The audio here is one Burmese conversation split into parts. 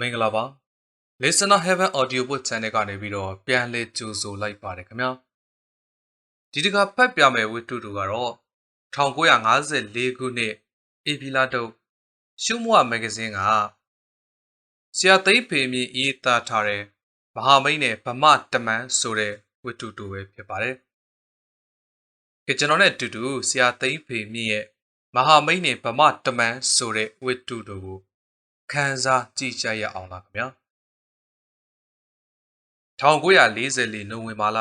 မင်္ဂလာပါ Listener Heaven Audio Book Channel ကနေပြီးတော့ပြန်လည်ကြိုဆိုလိုက်ပါတယ်ခင်ဗျာဒီတစ်ခါဖတ်ပြမယ်ဝတ္ထုတူကတော့1954ခုနှစ်ဧပြီလတုန်းရှုမွမဂ္ဂဇင်းကဆရာသိပ်ဖေမြင့်ရေးသားထားတဲ့မဟာမိတ်နဲ့ဗမာတမန်ဆိုတဲ့ဝတ္ထုတူပဲဖြစ်ပါတယ်ကကျွန်တော်နဲ့အတူတူဆရာသိပ်ဖေမြင့်ရဲ့မဟာမိတ်နဲ့ဗမာတမန်ဆိုတဲ့ဝတ္ထုတူကို ခန်းစားကြည့်ကြရအောင်လားခင်ဗျာ1944နိုဝင်ဘာလ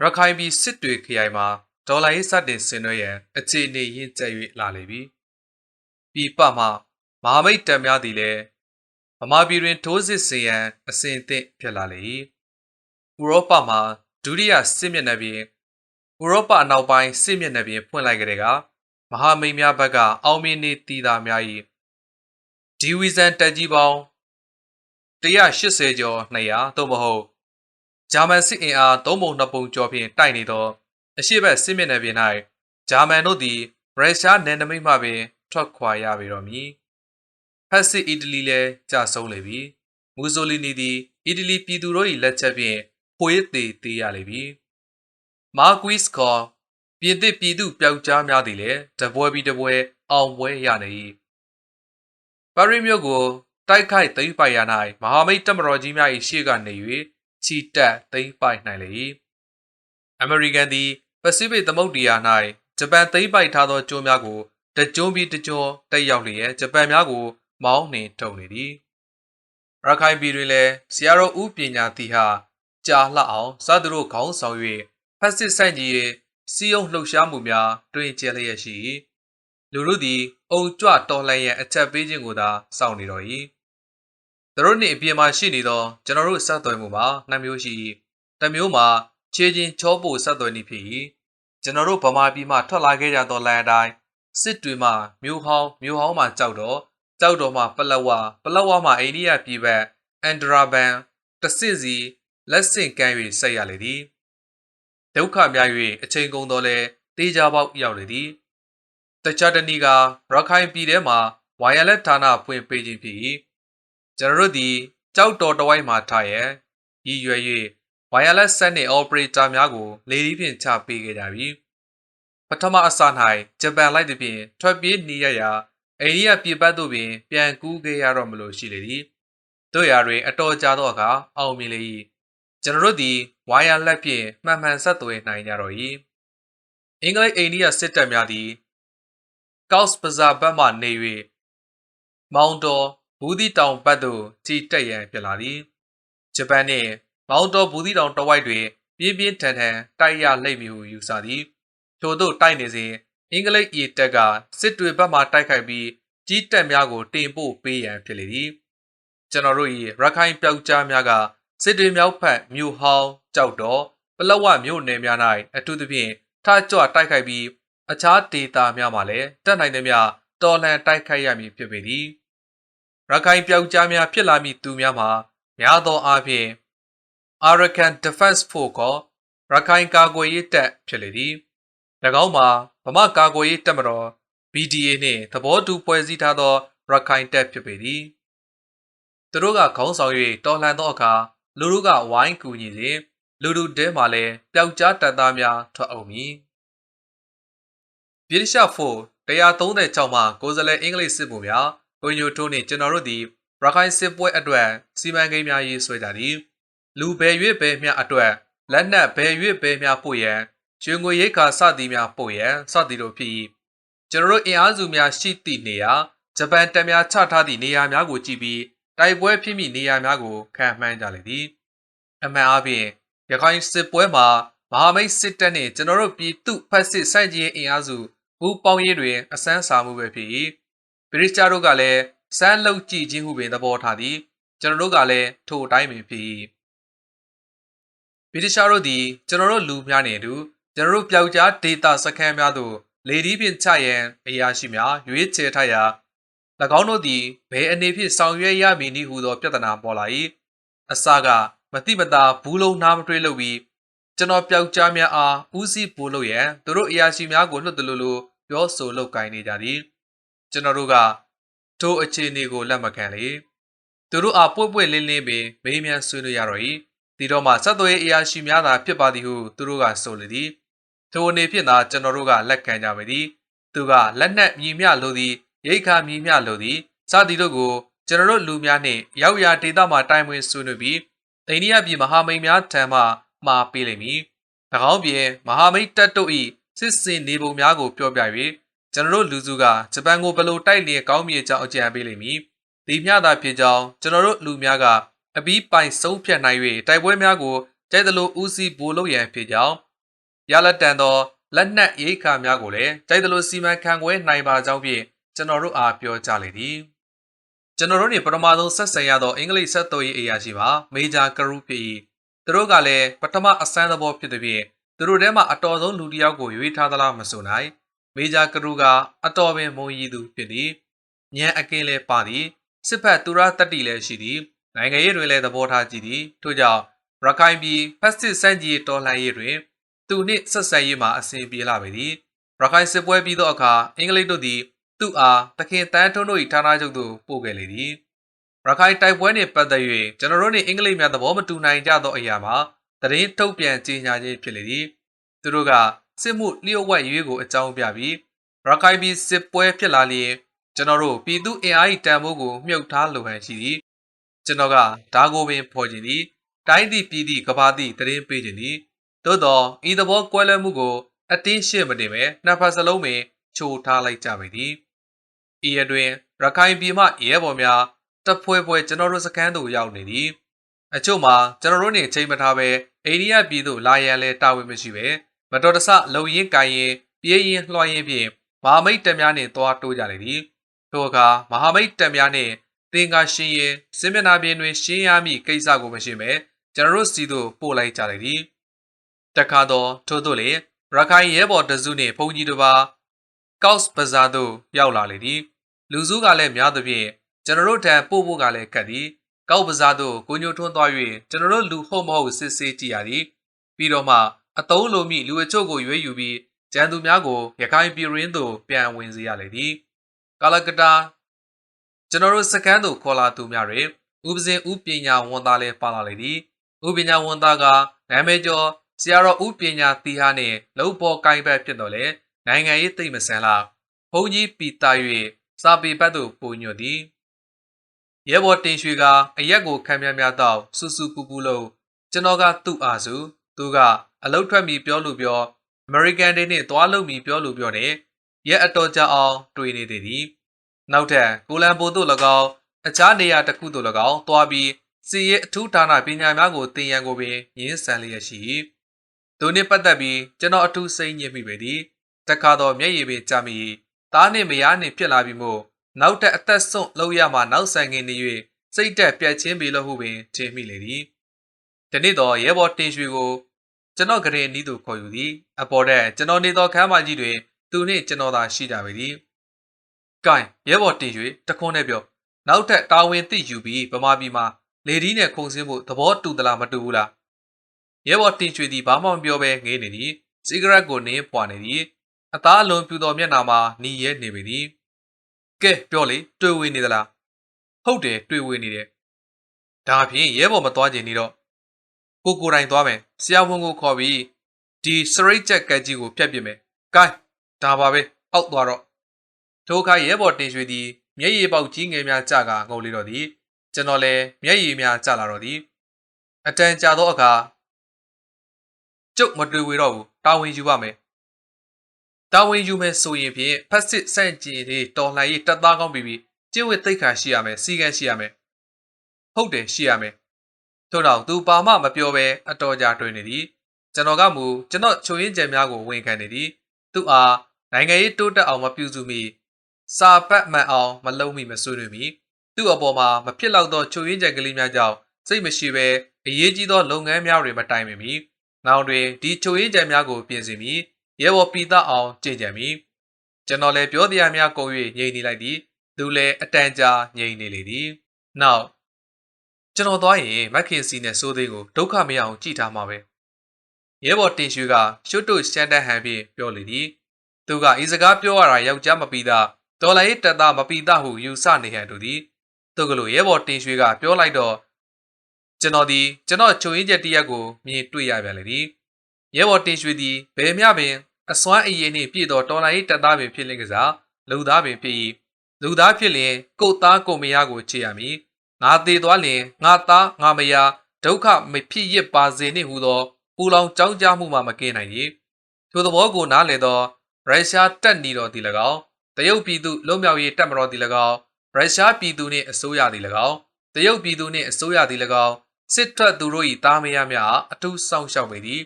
ရခိုင်ပြည်စစ်တွေခရိုင်မှာဒေါ်လာရေးစတင်ဆင်နွှဲရန်အခြေအနေရင့်ကျက်၍လာလေပြီပြည်ပမှမဟာမိတ်တပ်များသည်လည်းဗမာပြည်တွင်ထိုးစစ်ဆင်ရန်အစဉ်အသင့်ဖြစ်လာလေ၏ဥရောပမှာဒုတိယစစ်မျက်နှာပြင်ဥရောပအနောက်ပိုင်းစစ်မျက်နှာပြင်ဖွင့်လိုက်ကြတဲ့ကမဟာမိတ်များဘက်ကအောင်မြင်နေတည်တာများ၏ ဒီဝီဇန်တက်ကြီးပေါင်း180ကျော်200သို့မဟုတ်ဂျာမန်စစ်အင်အား3ပုံ2ပုံကျော်ဖြင့်တိုက်နေသောအရှိတ်စစ်မျက်နှာပြင်၌ဂျာမန်တို့သည်ရုရှားနယ်နိမိတ်မှပင်ထွက်ခွာရပေတော်မူဖက်စစ်အီတလီလည်းကြာဆုံးလေပြီမူဆိုလီနီသည်အီတလီပြည်သူတို့၏လက်ချက်ဖြင့်ဖွေးသေးသေးရလေပြီမာကွီစ်ကောပြင်သစ်ပြည်သူပျောက်ကြားများသည်လည်းတပွဲပြီးတပွဲအောင်ပွဲရနေ၏ ပါရီမြို့ကိုတိုက်ခိုက်သိမ်းပိုက်ရ၌မဟာမိတ်တပ်မတော်ကြီးများ၏ရှေ့ကနေ၍ချီတက်သိမ်းပိုက်နိုင်လေ၏အမေရိကန်သည်ပစိဖိတ်သမုဒ္ဒရာ၌ဂျပန်သိမ်းပိုက်ထားသောကျွန်းများကိုတကြုံပြီးတကြောတက်ရောက်လျက်ဂျပန်များကို မောင်းနှင်ထုတ်နေသည်ရခိုင်ပြည်တွင်လည်းဆရာတော်ဦးပညာတိဟာကြာလှအောင်စသူတို့ခေါင်းဆောင်၍ဖက်စစ်ဆိုင်ကြီးရဲ့စီယုံလှုပ်ရှားမှုများတွင်ကျဲလျက်ရှိ လူတို့သည်အုံကြွတော်လှန်ရန်အချက်ပေးခြင်းကိုသာစောင့်နေတော်၏သူတို့နှင့်အပြင်မှာရှိနေသောကျွန်တော်တို့ဆက်သွယ်မှုမှာနှစ်မျိုးရှိ၏တစ်မျိုးမှာခြေချင်းချောပို့ဆက်သွယ်နည်းဖြစ်၏ကျွန်တော်တို့ဗမာပြည်မှထွက်လာခဲ့ကြသောလမ်းအတိုင်းစစ်တွေမှမြို့ဟောင်းမြို့ဟောင်းမှကြောက်တော့ကြောက်တော်မှပလက်ဝပလက်ဝမှအိန္ဒိယပြည်ဘက်အန်ဒရာဘန်တဆင့်စီလက်ဆင့်ကမ်း၍ဆက်ရလေသည်ဒုက္ခများ၍အချိန်ကုန်တော့လဲတေးကြပေါက်ရောက်လေသည် တခြားတနည်းကရခိုင်ပြည်ထဲမှာဝိုင်ယာလက်ဌာနဖွင့်ပေးခြင်းဖြစ်၏ကျွန်တော်တို့သည်ကြောက်တော်တဝိုက်မှာထားရန်ရည်ရွယ်၍ wireless set နှင့် operator များကိုလေဒီဖြင့်ချပေးခဲ့ကြပြီပထမအစ၌ဂျပန်လိုက်သည်ဖြင့်ထွက်ပြေးနေရရာအိန္ဒိယပြည်ပတ်သို့ပင်ပြန်ကူးခဲ့ရတော့မလို့ရှိလေသည်တို့ရာတွင်အတော်ကြာသောအခါအောင်မြင်လေ၏ကျွန်တော်တို့သည် wireless ဖြင့်မှန်မှန်ဆက်သွယ်နိုင်ကြတော့၏အင်္ဂလိပ်အိန္ဒိယစစ်တပ်များသည် ကော့စ်ဘဇာဘက်မှနေ၍မောင်တော်ဘူးသီးတောင်ဘက်သို့ခြိတက်ရန်ဖြစ်လာသည်ဂျပန်နှင့်မောင်တော်ဘူးသီးတောင်တဝိုက်တွင်ပြင်းပြင်းထန်ထန်တိုက်ရလိမ့်မည်ဟုယူဆသည်ထို့သို့တိုက်နေစဉ်အင်္ဂလိပ်ဤတက်ကစစ်တွေဘက်မှတိုက်ခိုက်ပြီးကြီးတက်များကိုတင်ပို့ပေးရန်ဖြစ်လေသည်ကျွန်တော်တို့၏ရခိုင်ပျောက်ကြားများကစစ်တွေမြောက်ဖက်မြို့ဟောင်းကြောက်တော်ပလဝမြို့နယ်များ၌အထူးသဖြင့်ထကြွတိုက်ခိုက်ပြီး အခြားဒေသများမှာလည်းတက်နိုင်သည်များတော်လှန်တိုက်ခိုက်ရမည်ဖြစ်ပေသည်ရခိုင်ပျောက်ကြားများဖြစ်လာမည့်သူများမှာများသောအားဖြင့် Arakan Defense Force ကရခိုင်ကာကွယ်ရေးတပ်ဖြစ်လေသည်၎င်းမှာဗမာကာကွယ်ရေးတပ်မတော် BDA နှင့်သဘောတူဖွဲ့စည်းထားသောရခိုင်တပ်ဖြစ်ပေသည်သူတို့ကခေါင်းဆောင်၍တော်လှန်သောအခါလူတို့ကဝိုင်းကူညီစဉ်လူတို့တဲမှလည်းပျောက်ကြားတပ်သားများထွက်အောင်မည် ဗြိတိရှဖို့136မှကိုယ်စားလှယ်အင်္ဂလိပ်စစ်ဗိုလ်များကိုညိုတိုးနှင့်ကျွန်တော်တို့သည်ရခိုင်စစ်ပွဲအတွက်စီမံကိန်းများရေးဆွဲကြသည်လူဘယ်၍ဘယ်မျှအတွက်လက်နက်ဘယ်၍ဘယ်မျှပို့ရန်ကျွေငွေရိတ်ခါစသည်များပို့ရန်စသည်တို့ဖြစ်၏ကျွန်တော်တို့အင်အားစုများရှိသည့်နေရာဂျပန်တပ်များချထားသည့်နေရာများကိုကြည့်ပြီးတိုက်ပွဲဖြစ်မိနေရာများကိုခံမှန်းကြလေသည်အမှန်အားဖြင့်ရခိုင်စစ်ပွဲမှာမဟာမိတ်စစ်တပ်နှင့်ကျွန်တော်တို့ပြည်သူဖက်စစ်စိုက်ကြီးအင်အားစု ဘူပေါင်းရေးတွင်အစမ်းစာမှုပဲဖြစ်၏ဗြိတိရှားတို့ကလည်းစမ်းလုပ်ကြည့်ခြင်းဟုပင်သဘောထားသည်ကျွန်တော်တို့ကလည်းထိုအတိုင်းပင်ဖြစ်၏ဗြိတိရှားတို့သည်ကျွန်တော်တို့လူများနှင့်အတူကျွန်တော်တို့ပျောက်ကြားဒေတာစခန်းများသို့လေဒီဖြင့်ချရန်အရာရှိများရွေးချယ်ထားရာ၎င်းတို့သည်ဘယ်အနေဖြင့်ဆောင်ရွက်ရမည်နည်းဟုသောပြဿနာပေါ်လာ၏အစကမတိမတာဘူးလုံးနားမတွေးလို့ပြီးကျွန်တော်ပျောက်ကြားများအားဦးစီးပို့လို့ရန်သူတို့အရာရှိများကိုလွှတ်တယ်လို့လို့ ပြောဆိုလုပ်ကိုင်နေကြသည်ကျွန်တော်တို့ကထိုအခြေအနေကိုလက်မခံလေသူတို့အားပွေ့ပွေ့လင်းလင်းပင်မေးမြန်းဆွေးနွေးရတော့၏ဒီတော့မှဆက်သွယ်ရေးအရာရှိများသာဖြစ်ပါသည်ဟုသူတို့ကဆိုလေသည်ထိုအနေဖြင့်သာကျွန်တော်တို့ကလက်ခံကြပါသည်သူကလက်နက်မြည်မြလိုသည်ရိတ်ခါမြည်မြလိုသည်စသည်တို့ကိုကျွန်တော်တို့လူများနှင့်ရောက်ရာဒေသမှတိုင်ပင်ဆွေးနွေးပြီးအိန္ဒိယပြည်မဟာမိတ်များထံမှမှာပေးလိမ့်မည်၎င်းပြင်မဟာမိတ်တပ်တို့၏ စစ်စင်နေပုံများကိုပြောပြ၍ကျွန်တော်တို့လူစုကဂျပန်ကိုဘယ်လိုတိုက်လျက်ကောင်းမြေကြောင်းအကြံပေးလိမ့်မည်ဒီမျှသာဖြစ်ကြောင်းကျွန်တော်တို့လူများကအပီးပိုင်ဆုံးဖြတ်နိုင်၍တိုက်ပွဲများကိုကျဲသလိုဦးစီးဘူလုပ်ရန်ဖြစ်ကြောင်းရလက်တန်သောလက်နက်ရိတ်ခါများကိုလည်းကျဲသလိုစီမံခန့်ခွဲနိုင်ပါကြောင်းဖြင့်ကျွန်တော်တို့အားပြောကြလေသည်ကျွန်တော်တို့နေပထမဆုံးဆက်ဆံရသောအင်္ဂလိပ်ဆက်သွယ်ရေးအရာရှိပါမေဂျာကရူဖြစ်၏သူတို့ကလည်းပထမအစမ်းသဘောဖြစ်သည်ဖြင့် သူတို့ထဲမှာအတော်ဆုံးလူတစ်ယောက်ကိုရွေးထားသလားမဆိုနိုင်မေဂျာကရူကအတော်ပင်မုံရည်သူဖြစ်သည်ညံအကင်းလဲပါသည်စစ်ဖက်သူရတတိလည်းရှိသည်နိုင်ငံရေးတွင်လည်းသဘောထားကြည့်သည်ထို့ကြောင့်ရခိုင်ပြည်ဖက်စစ်စန့်ကြီးတော်လှန်ရေးတွင်သူနှင့်ဆက်ဆံရေးမှာအစဉ်ပြေလာပေသည်ရခိုင်စစ်ပွဲပြီးသောအခါအင်္ဂလိပ်တို့သည်သူ့အားတခင်တန်းထွန်းတို့၏ဌာနချုပ်သို့ပို့ခဲ့လေသည်ရခိုင်တိုက်ပွဲနှင့်ပတ်သက်၍ကျွန်တော်တို့နှင့်အင်္ဂလိပ်များသဘောမတူနိုင်ကြသောအရာမှာ သတင်းထုတ်ပြန်ကြေညာခြင်းဖြစ်လေသည်သူတို့ကစစ်မှုလျှို့ဝှက်ရွေးကိုအကြောင်းပြပြီးရခိုင်ပြည်စစ်ပွဲဖြစ်လာလျင်ကျွန်တော်တို့ပြည်သူအင်အား၏တန်ဖိုးကိုမြုပ်ထားလိုဟန်ရှိသည်ကျွန်တော်ကဒါကိုပင်ဖော်ခြင်းသည်တိုင်းသည့်ပြည်သည့်ကဘာသည့်သတင်းပေးခြင်းသည်သို့သောဤသဘောကွဲလွဲမှုကိုအတင်းရှင်းမတင်ပဲနှစ်ဖက်စလုံးပင်ချိုထားလိုက်ကြပေသည်ဤအတွင်ရခိုင်ပြည်မှရဲဘော်များတပ်ဖွဲ့ဖွဲ့ကျွန်တော်တို့စခန်းသို့ရောက်နေသည်အချို့မှာကျွန်တော်တို့နေချိန်မထားပဲ အိန္ဒိယပြည်သို့လာရန်လဲတာဝန်မရှိပဲမတော်တဆလုံရင်ကိုင်ရင်ပြေးရင်လွှားရင်ဖြင့်မဟာမိတ်တပ်များနှင့်တွားတိုးကြလေသည်ထိုအခါမဟာမိတ်တပ်များနှင့်သင်္ကာရှင်ရင်စစ်မျက်နှာပြင်တွင်ရှင်းရမည့်ကိစ္စကိုမရှိပဲကျွန်တော်တို့စီသို့ပို့လိုက်ကြလေသည်တခါတော့ထို့သို့လေရခိုင်ရဲဘော်တစုနှင့်ဘုံကြီးတစ်ပါးကော့စ်ဘဇာသို့ရောက်လာလေသည်လူစုကလည်းများသဖြင့်ကျွန်တော်တို့ထံပို့ဖို့ကလည်းကတ်သည် ကောက်ပဇာသို့ကိုညိုထွန်းသွား၍ကျွန်တော်တို့လူဟုတ်မဟုတ်စစ်ဆေးကြည့်ရသည်ပြီးတော့မှအတုံးလိုမိလူအချို့ကိုရွေးယူပြီးကျန်သူများကိုရခိုင်ပြည်ရင်းသို့ပြန်ဝင်စေရလေသည်ကာလကတာကျွန်တော်တို့စကန်သို့ခေါ်လာသူများတွင်ဥပဇင်ဥပညာဝန်သားလည်းပါလာလေသည်ဥပညာဝန်သားကနာမည်ကျော်ဆရာတော်ဥပညာသီဟာနှင့်လုံပေါ်ကိုင်ဘက်ဖြစ်တော်လဲနိုင်ငံရေးသိမ့်မဆန်လားဘုန်းကြီးပီတာ၍စာပေဘက်သို့ပုံညွတ်သည် ရဲဘော်တင်ရွှေကအရက်ကိုခံမြများတော့စူစူပူပူလို့ကျွန်တော်ကသူ့အားစုသူကအလုတ်ထွက်မီပြောလို့ပြော American Day နဲ့သွားလို့မီပြောလို့ပြောနေရက်အတော်ကြာအောင်တွေ့နေသေးသည်နောက်ထပ်ကိုလံပိုတို့၎င်းအခြားနေရာတစ်ခုတို့၎င်းသွားပြီးစီရဲ့အထူးဌာနပညာများကိုသင်ရန်ကိုပင်ရင်းဆန်လျက်ရှိသူနှင့်ပတ်သက်ပြီးကျွန်တော်အထူးစိတ်ညစ်မိပေသည်တခါတော့မျက်ရည်ပင်ကျမိသားနှင့်မယားနှင့်ဖြစ်လာပြီးမို့ နောက်ထပ်အသက်ဆုံးလောက်ရမှနောက်ဆိုင်ငင်နေ၍စိတ်တက်ပြတ်ချင်းပြီလို့ဟုပင်ထင်မိလေသည်ဒီနေ့တော့ရဲဘော်တင်ရွှေကိုကျွန်တော်ကရင်နီးသူခေါ်ယူသည်အပေါ်တဲ့ကျွန်တော်နေသောခမ်းမကြီးတွင်သူနှင့်ကျွန်တော်သာရှိကြပေသည်။ကိုင်ရဲဘော်တင်ရွှေတခွန်းနဲ့ပြောနောက်ထပ်တာဝန်သိယူပြီးဗမာပြည်မှာလေဒီနဲ့ခုံစင်းဖို့သဘောတူသလားမတူဘူးလား။ရဲဘော်တင်ရွှေသည်ဘာမှမပြောဘဲငေးနေသည်စီဂရက်ကိုနင်းပွာနေသည်အသားလုံးပြူတော်မျက်နှာမှာหนีရဲနေပေသည် ကဲပြောလေတွေ့ဝေနေသလားဟုတ်တယ်တွေ့ဝေနေတယ်ဒါဖြင့်ရဲဘော်မသွားခြင်းနေတော့ကိုကိုတိုင်သွားမယ်ဆရာဝန်ကိုခေါ်ပြီးဒီစရိတ်ချက်ကက်ကြီးကိုဖျက်ပစ်မယ်ကဲဒါပါပဲအောက်သွားတော့ထိုအခါရဲဘော်တင်ရွှေသည်မျက်ရည်ပေါက်ကြီးငယ်များကြကငုံလေတော့သည်ကျွန်တော်လည်းမျက်ရည်များကြလာတော့သည်အတန်ကြာသောအခါကျုပ်မတွေ့ဝေတော့ဘူးတာဝန်ယူပါမယ် တာဝန်ယူမယ်ဆိုရင်ဖြင့်ဖက်စစ်စန့်ကျင်တွေတော်လှန်ရေးတပ်သားကောင်းပြီးပြီးကျင့်ဝတ်သိက္ခာရှိရမယ်စီကံရှိရမယ်ဟုတ်တယ်ရှိရမယ်ထို့တော့သူပါမမပြောဘဲအတော်ကြာတွေ့နေသည်ကျွန်တော်ကမူကျွန်တော်ချိုရင်းကြံများကိုဝန်ခံနေသည်သူအားနိုင်ငံရေးတိုးတက်အောင်မပြုစုမိစာပတ်မှန်အောင်မလုံးမိမဆွေးနွေးမိသူ့အပေါ်မှာမဖြစ်တော့သောချိုရင်းကြံကလေးများကြောင့်စိတ်မရှိဘဲအရေးကြီးသောလုပ်ငန်းများတွေမတိုင်မီမီနောက်တွင်ဒီချိုရင်းကြံများကိုပြင်ဆင်ပြီး ရဲဘော်ပီတာအောင်ကြင်ကြံမိကျွန်တော်လည်းပြောတရားများကုန်၍ငြိမ်နေလိုက်သည်သူလည်းအတန်ကြာငြိမ်နေလေသည်နောက်ကျွန်တော်သွားရင်မက်ခင်စီနဲ့စိုးသေးကိုဒုက္ခမရအောင်ကြည်ထားမှာပဲရဲဘော်တင်ရွှေကရှုတ်တုရှန်တန်ဟန်ဖြင့်ပြောလေသည်သူကဤစကားပြောရတာယောက်ျားမပီတာတော်လိုင်းတပ်သားမပီသဟုယူဆနေဟန်တို့သည်သူကလေးရဲဘော်တင်ရွှေကပြောလိုက်တော့ကျွန်တော်ဒီကျွန်တော်ချုံရင်ချက်တရက်ကိုမြင်တွေ့ရပြန်လေသည်ရဲဘော်တင်ရွှေသည်ဘယ်မျှပင် အစွမ်းအရည်နှင့်ပြည့်သောတော်လိုင်းတပ်သားပင်ဖြစ်လင့်ကစားလူသားပင်ဖြစ်၏လူသားဖြစ်လျင်ကိုယ်သားကိုယ်မယားကိုချေရမည်ငါသေးသွားလျင်ငါသားငါမယားဒုက္ခမဖြစ်ရပါစေနှင့်ဟူသောပူလောင်ကြောင်းကြမှုမှမကင်းနိုင်၏ထိုသဘောကိုနားလည်သောရုရှားတပ်နီတော်သည်၎င်းတရုတ်ပြည်သူလွတ်မြောက်ရေးတပ်မတော်သည်၎င်းရုရှားပြည်သူနှင့်အစိုးရသည်၎င်းတရုတ်ပြည်သူနှင့်အစိုးရသည်၎င်းစစ်ထွက်သူတို့၏တားမယားများအထူးစောင့်ရှောက်ပေသည်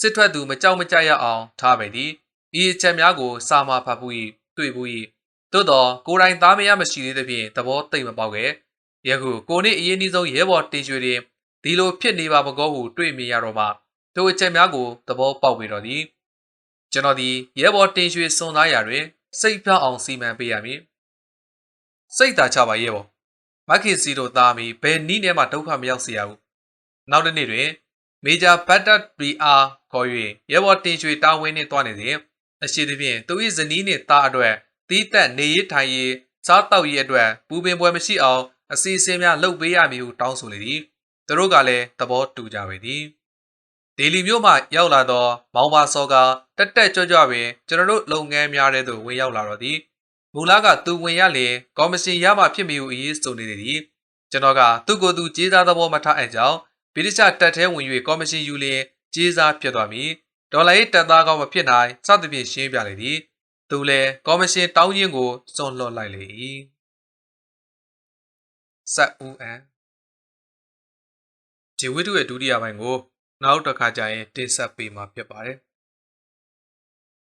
စစ်ထွက်သူမကြောက်မကြရအောင်ထားပေသည်ဤအချက်များကိုစာမဖတ်ဘူး၏တွေ့ဘူး၏သို့သောကိုယ်တိုင်သားမယားမရှိသေးသဖြင့်သဘောသိမ့်မပေါက်ခဲ့ယခုကိုနှင့်အရင်အနည်းဆုံးရဲဘော်တင်ရွှေတွင်ဒီလိုဖြစ်နေပါမကောဟုတွေ့မြင်ရတော့မှထိုအချက်များကိုသဘောပေါက်ပေတော့သည်ကျွန်တော်ဒီရဲဘော်တင်ရွှေစွန်သားရာတွင် စိတ်ဖြောင်းအောင်စီမံပေးရမည်စိတ်သာချပါရဲဘော်မခင်စီတို့သားမီဘယ်နည်းနဲ့မှဒုက္ခမရောက်စေရဘူးနောက်တစ်နေ့တွင် မေဂျာဘတ်တက်ပီအာခေါ်၍ရဲဘော်တင်ရွှေတာဝန်နှင့်တွားနေစဉ်အရှိသဖြင့်သူ၏ဇနီးနှင့်သားအတွက်တီးတက်နေရေးထိုင်ရေးစားတောက်ရေးအတွက်ပူပင်ပွဲမရှိအောင်အစီအစဉ်များလုပ်ပေးရမည်ဟုတောင်းဆိုလေသည်သူတို့ကလည်းသဘောတူကြပေသည်ဒေလီမြို့မှရောက်လာသော မောင်ပါစောကတက်တက်ကြွကြွပင်ကျွန်တော်တို့လုပ်ငန်းများတဲ့သို့ဝင်ရောက်လာတော့သည်မူလကသူဝင်ရလျင်ကော်မရှင်ရမှဖြစ်မည်ဟုအရေးဆိုနေသည်ကျွန်တော်ကသူ့ကိုယ်သူကြေးစားသဘောမထားအကြောင်း ဗြိတိရှတပ်ထဲဝင်၍ကော်မရှင်ယူလျင်ကြေးစားဖြစ်သွားမည်ဒေါ်လာရေးတပ်သားကောင်းမဖြစ်နိုင်စသဖြင့်ရှင်းပြလေသည်သူလည်းကော်မရှင်တောင်းခြင်းကိုစွန့်လွှတ်လိုက်လေ၏ဆက်ဦးအန်ဒီဝိတုရဲ့ဒုတိယပိုင်းကို နောက်တစ်ခါကျရင်တင်ဆက်ပေးမှာဖြစ်ပါတယ်